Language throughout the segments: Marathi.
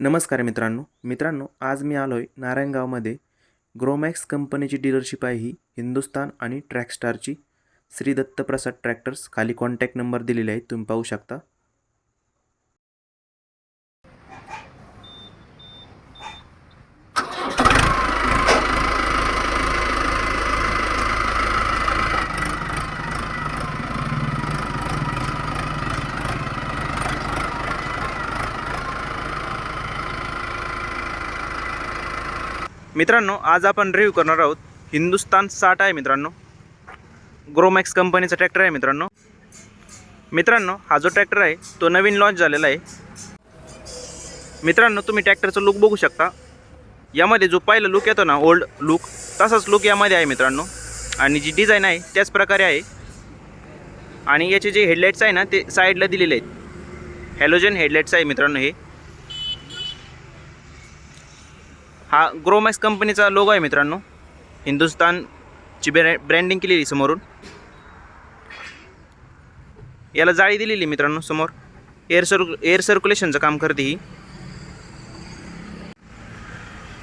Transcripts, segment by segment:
नमस्कार मित्रांनो. मित्रांनो आज मी आलो आहे नारायणगावमध्ये. ग्रोमॅक्स कंपनीची डीलरशिप आहे ही. हिंदुस्तान आणि ट्रॅकस्टारची श्री दत्तप्रसाद ट्रॅक्टर्स खाली कॉन्टॅक्ट नंबर दिलेले आहेत तुम्ही पाहू शकता. मित्रांनो आज आपण रिव्ह्यू करणार आहोत हिंदुस्तान साठ आहे मित्रांनो. ग्रोमॅक्स कंपनीचा ट्रॅक्टर आहे मित्रांनो. मित्रांनो हा जो ट्रॅक्टर आहे तो नवीन लॉन्च झालेला आहे. मित्रांनो तुम्ही ट्रॅक्टरचा लुक बघू शकता. यामध्ये जो पहिला लुक येतो ना ओल्ड लुक तसाच लुक यामध्ये आहे मित्रांनो. आणि जी डिझाईन आहे त्याच प्रकारे आहे. आणि याचे जे हेडलाईट्स आहे ना ते साईडला दिलेले आहेत. हॅलोजन हेडलाईट्स आहे मित्रांनो हे. हा ग्रोमॅक्स कंपनीचा लोगो आहे मित्रांनो. हिंदुस्तानची ब्रॅ ब्रँडिंग केलेली समोरून. याला जाळी दिलेली मित्रांनो समोर. एअर सर्कु एअर सर्क्युलेशनचं काम करते ही.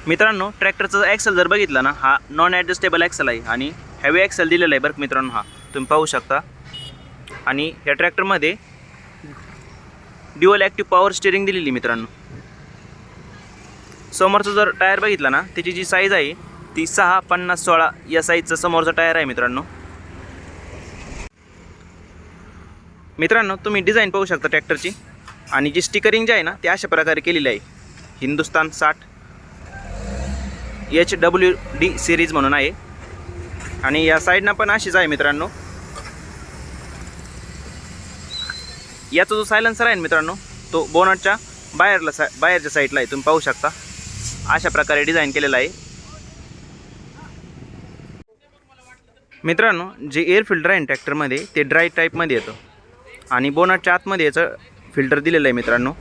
मित्रांनो ट्रॅक्टरचा ॲक्सल जर बघितला ना हा नॉन ॲडजस्टेबल ॲक्सल आहे आणि हॅवी ॲक्सल दिलेला आहे बरं मित्रांनो हा. तुम्ही पाहू शकता. आणि या ट्रॅक्टरमध्ये ड्युअल ॲक्टिव्ह पॉवर स्टिअरिंग दिलेली मित्रांनो. समोरचं जर टायर बघितला ना त्याची जी साईज आहे ती सहा पन्नास सोळा या साईजचं समोरचं टायर आहे मित्रांनो. मित्रांनो तुम्ही डिझाईन पाहू शकता ट्रॅक्टरची आणि जी स्टिकरिंग जी आहे ना ती अशा प्रकारे केलेली आहे. हिंदुस्तान साठ एच डब्ल्यू डी सिरीज म्हणून आहे. आणि या साईडनं पण अशीच आहे मित्रांनो. याचा जो सायलन्सर आहे मित्रांनो तो बोनटच्या बाहेरला सा बाहेरच्या साईडला आहे. तुम्ही पाहू शकता. अशा प्रकारे डिझाईन केलेला आहे. मित्रांनो जे एअर फिल्टर आहे ट्रॅक्टरमध्ये ते ड्राय टाईपमध्ये येतं. आणि बोनटच्या आतमध्ये याचं फिल्टर दिलेलं आहे मित्रांनो.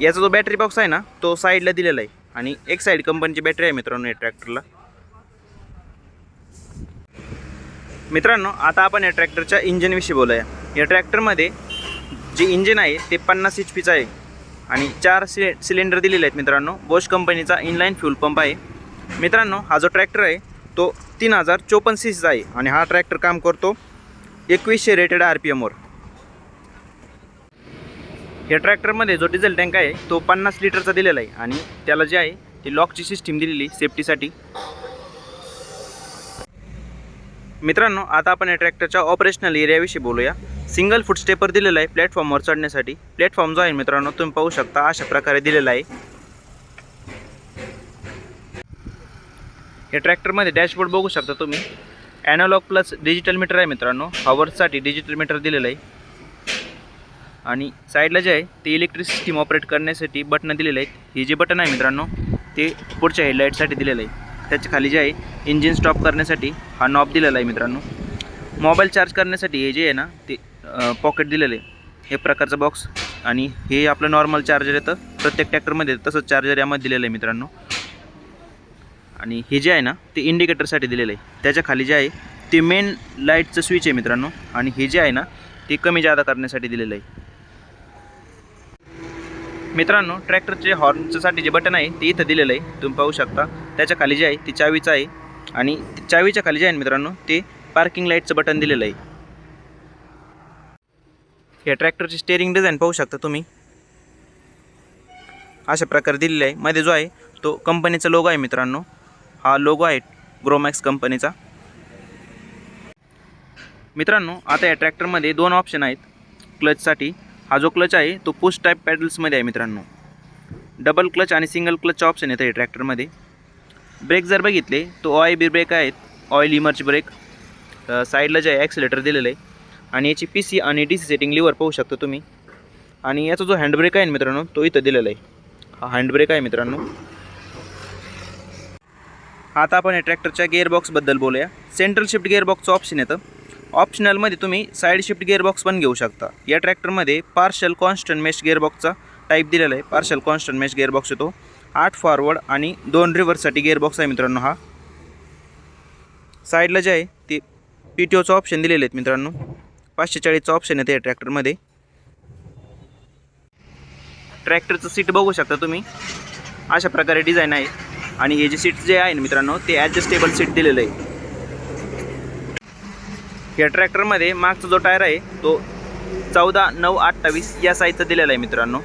याचा जो बॅटरी बॉक्स आहे ना तो साईडला दिलेला आहे. आणि एक साईड कंपनीची बॅटरी आहे मित्रांनो या ट्रॅक्टरला मित्रांनो आता आपण या ट्रॅक्टरच्या इंजिनविषयी बोलूया. या ट्रॅक्टरमध्ये जे इंजिन आहे ते पन्नास एच पीचं आहे. आणि चार सिले सिलेंडर दिलेले आहेत मित्रांनो. बोश कंपनीचा इनलाईन फ्यूल पंप आहे. मित्रांनो हा जो ट्रॅक्टर आहे तो तीन हजार चोपन्न सी सीचा आहे आणि हा ट्रॅक्टर काम करतो एकवीसशे रेटेड आर पी एमवर या ट्रॅक्टरमध्ये जो डिझेल टँक आहे तो पन्नास लिटरचा दिलेला आहे आणि त्याला जे आहे ती लॉकची सिस्टीम दिलेली सेफ्टीसाठी मित्रांनो आता आपण या ट्रॅक्टरच्या ऑपरेशनल एरियाविषयी बोलूया. सिंगल फुटस्टेपर दिलेला आहे प्लॅटफॉर्मवर चढण्यासाठी. प्लॅटफॉर्म जो आहे मित्रांनो तुम्ही पाहू शकता अशा प्रकारे दिलेला आहे. या ट्रॅक्टरमध्ये डॅशबोर्ड बघू शकता तुम्ही. ॲनालॉग प्लस डिजिटल मीटर आहे मित्रांनो. हॉवर्ससाठी डिजिटल मीटर दिलेलं आहे. आणि साईडला जे आहे ते इलेक्ट्रिक सिस्टीम ऑपरेट करण्यासाठी बटनं दिलेले आहेत. हे जे बटन आहे मित्रांनो ते पुढच्या हेडलाईटसाठी दिलेलं आहे. त्याच्याखाली जे आहे इंजिन स्टॉप करण्यासाठी हा नॉब दिलेला आहे मित्रांनो. मोबाईल चार्ज करण्यासाठी हे जे आहे ना ते पॉकेट दिलेलं आहे. हे प्रकारचं बॉक्स आणि हे आपलं नॉर्मल चार्जर येतं प्रत्येक ट्रॅक्टरमध्ये येतं तसंच चार्जर यामध्ये दिलेलं आहे मित्रांनो. आणि हे जे आहे ना ते इंडिकेटरसाठी दिलेलं आहे. त्याच्याखाली जे आहे ते मेन लाईटचं स्विच आहे मित्रांनो. आणि हे जे आहे ना ते कमी जादा करण्यासाठी दिलेलं आहे. मित्रांनो ट्रॅक्टरचे हॉर्नच्यासाठी जे बटन आहे ते इथं दिलेलं आहे. तुम्ही पाहू शकता. त्याच्याखाली जे आहे ते चावीचं आहे. आणि चावीच्या खाली जे आहे ना मित्रांनो ते पार्किंग लाईटचं बटन दिलेलं आहे. या ट्रॅक्टरची स्टेअरिंग डिझाईन पाहू शकता तुम्ही. अशा प्रकारे दिलेलं आहे. मध्ये जो आहे तो कंपनीचा लोगो आहे मित्रांनो. हा लोगो आहे ग्रोमॅक्स कंपनीचा मित्रांनो आता या ट्रॅक्टरमध्ये दोन ऑप्शन आहेत क्लचसाठी हा जो क्लच आहे तो पुश टाईप पॅडल्समध्ये आहे मित्रांनो. डबल क्लच आणि सिंगल क्लचचा ऑप्शन येतं या ट्रॅक्टरमध्ये ब्रेक जर बघितले तो ऑय बी ब्रेक आहेत. ऑइल इमर्च ब्रेक साईडला जे आहे ॲक्सिलेटर दिलेलं आहे. आणि याची पी सी आणि डी सी सेटिंग लिव्हर पाहू शकता तुम्ही. आणि याचा जो हँडब्रेक आहे मित्रांनो तो इथं दिलेला आहे. हा हँडब्रेक आहे मित्रांनो. आता आपण या ट्रॅक्टरच्या गिअरबॉक्सबद्दल बोलूया. सेंट्रल शिफ्ट गिअरबॉक्सचं ऑप्शन येतं ऑप्शनलमध्ये तुम्ही साईड शिफ्ट गिअरबॉक्स पण घेऊ शकता. या ट्रॅक्टरमध्ये पार्शल कॉन्स्टंट मेश गिअरबॉक्सचा टाईप दिलेला आहे. पार्शल कॉन्स्टंट मेश गिअरबॉक्स येतो. आठ फॉरवर्ड आणि दोन रिव्हर्ससाठी गिअरबॉक्स आहे मित्रांनो हा. साईडला जे आहे ते पी टी ओचं ऑप्शन दिलेले आहेत मित्रांनो. पाचशे चाळीसचं ऑप्शन येते या ट्रॅक्टरमध्ये ट्रॅक्टरचं सीट बघू शकता तुम्ही. अशा प्रकारे डिझाईन आहे. आणि हे जे सीट जे आहे ना मित्रांनो ते ॲडजस्टेबल सीट दिलेलं आहे. या ट्रॅक्टरमध्ये मागचा जो टायर आहे तो चौदा नऊ अठ्ठावीस या साईजचा दिलेला आहे मित्रांनो.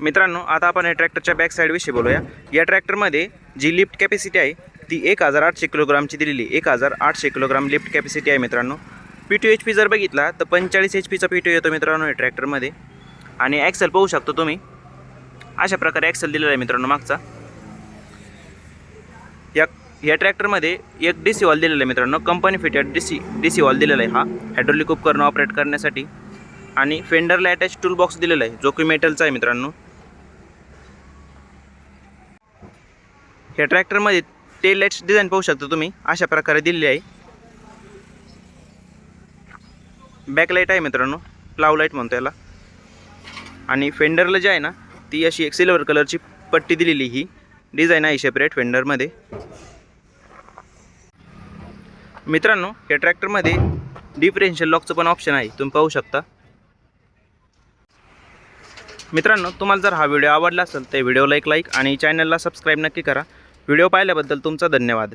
मित्रांनो आता आपण या ट्रॅक्टरच्या बॅक साईडविषयी बोलूया. या ट्रॅक्टरमध्ये जी लिफ्ट कॅपॅसिटी आहे ती एक हजार आठशे किलोग्रामची दिलेली एक हजार आठशे किलोग्राम लिफ्ट कॅपॅसिटी आहे मित्रांनो. पी टू एच पी जर बघितला तर पंचेचाळीस एच पीचा पी टू येतो मित्रांनो या ट्रॅक्टरमध्ये आणि ॲक्सेल पाहू शकतो तुम्ही. अशा प्रकारे ॲक्सेल दिलेला आहे मित्रांनो मागचा. या या ट्रॅक्टरमध्ये एक डी सी वॉल दिलेला आहे मित्रांनो. Company fitted D C D C valve दिलेला आहे हा. हायड्रोलिक उपकरण ऑपरेट करण्यासाठी. आणि फेंडरला अटॅच टूल बॉक्स दिलेला आहे जो की मेटलचा आहे मित्रांनो. या ट्रॅक्टरमध्ये टेल लाईट्स डिझाईन पाहू शकता तुम्ही. अशा प्रकारे दिलेली आहे. बॅकलाईट आहे मित्रांनो. प्लाव लाइट म्हणतो याला. आणि फेंडरला जे आहे ना ती अशी एक सिल्वर कलरची पट्टी दिलेली ही. डिझाईन आहे सेपरेट फेंडरमध्ये मित्रांनो या ट्रॅक्टरमध्ये डिफरेन्शियल लॉकचं पण ऑप्शन आहे. तुम्ही पाहू शकता. मित्रांनो तुम्हाला जर हा व्हिडिओ आवडला असेल तर व्हिडिओला एक लाईक आणि चॅनलला सबस्क्राईब नक्की करा. व्हिडिओ पाहिल्याबद्दल तुमचा धन्यवाद.